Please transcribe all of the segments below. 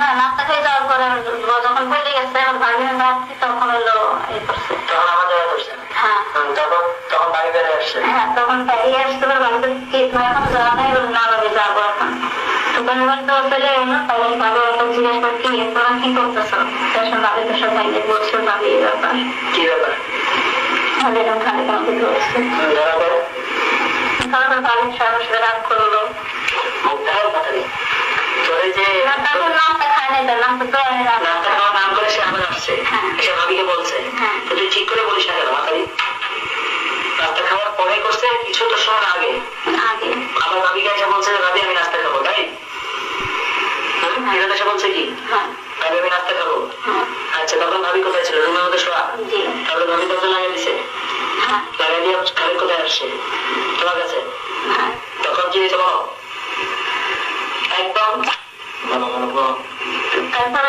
না নাস্তা খেয়ে যাওয়ার পরে যখন বলে গেছে আমার ভাবি ভাবছি তখন হলো এই করছে তখন আমার হ্যাঁ তখন তখন বাড়ি বেড়ে আসছে হ্যাঁ তখন বেরিয়ে আসতে পারব আমি কি এখন যাওয়া নাই না আমি যাব এখন দোকানে বলতে চলে এলো তাই ভাবি এখন জিজ্ঞেস করে কি তোমরা কি করতেছো তখন ভাবি তো সব ভাইকে বলছো এই ব্যাপার কি হুম, বাড়ির সরাসরি রাগ করল। কথা নেই তোর যে নামটা খায় নাই তো নামটা খাওয়ার নাম করে সে আবার আসছে। হ্যাঁ। সে ভাবিকে বলছে। হ্যাঁ। তুই ঠিক করে বলিস না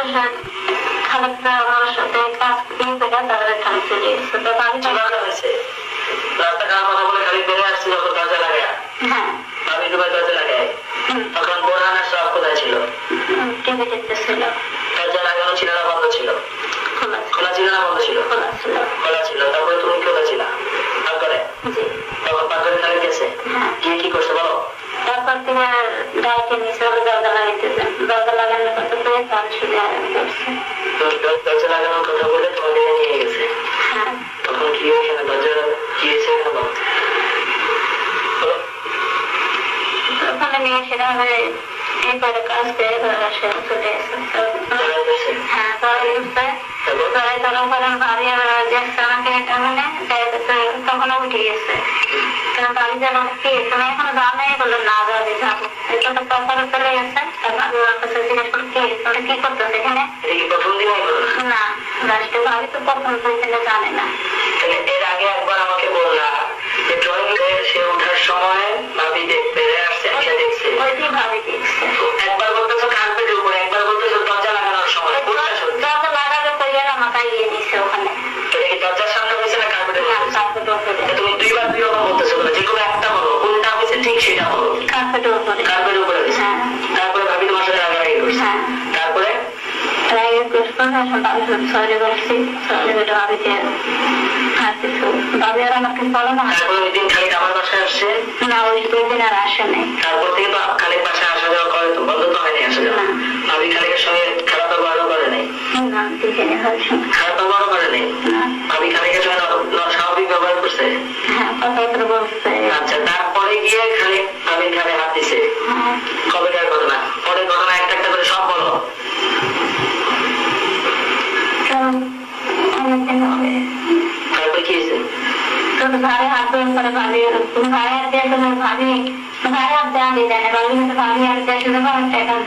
তারপরে সে খানিকটা আমার সাথে কাজ করতে গেছে তারপরে খালি চলে এসেছে তো আমি তো কীভাবে হয়েছে রাস্তা খাওয়ার কথা বলে খালি বেড়ে আসছে যখন দরজা লাগায় হ্যাঁ। ভাবি দুবার দরজা লাগায়। তখন বোরহানের সব কোথায় ছিল? টিভি দেখতেছিল দরজা লাগানো ছিল না বন্ধ ছিল। খোলা ছিল না বন্ধ ছিল? খোলা ছিল। থেকে পেয়ে তখন কি হয়েছে না দরজা কি হয়েছে কেন বলো? ওখানে নিয়ে সেখানে এই করে কাজ ধরে সে চলে এসে হ্যাঁ মানে তখন উঠে গেছে কারণ বাড়ি যেন কি এখন নাই বলল না যাবে যাব। এটা তো তারপরে চলে গেছে। তারপর আমি ওর কাছে জিজ্ঞেস করি কি তোরা কি করতেছে এখানে না? লাস্টে ভাবি তো প্রথম দুই দিনে জানে না। এর আগে একবার আমাকে বললা যে ড্রয়িং সে ওঠার সময় ভাবি দেখতে কার্পেটের উপরে কার্পেটের উপরে হ্যাঁ। তারপরে ভাবি তোমার সাথে রাগারাগি করছে। হ্যাঁ। তারপরে? রাগে করতো এখন ভাবি করছি। সরি বলে ভাবিকে আর কিছু। ভাবি আর আমাকে বলো না। তারপরে ওই দিন খালি আমার বাসায় আসছে। না ওই দুই দিন আর আসে নাই তারপর থেকে অনেকদিন হবে তারপরে কি হয়েছে তোর ঘরে হাত দিয়ে করে ভাবি তুমি ঘরে হাত দিয়ে তুমি ভাবি ঘরে হাত দেওয়া দিয়ে দেয় না ভাবি কিন্তু ভাবি হাত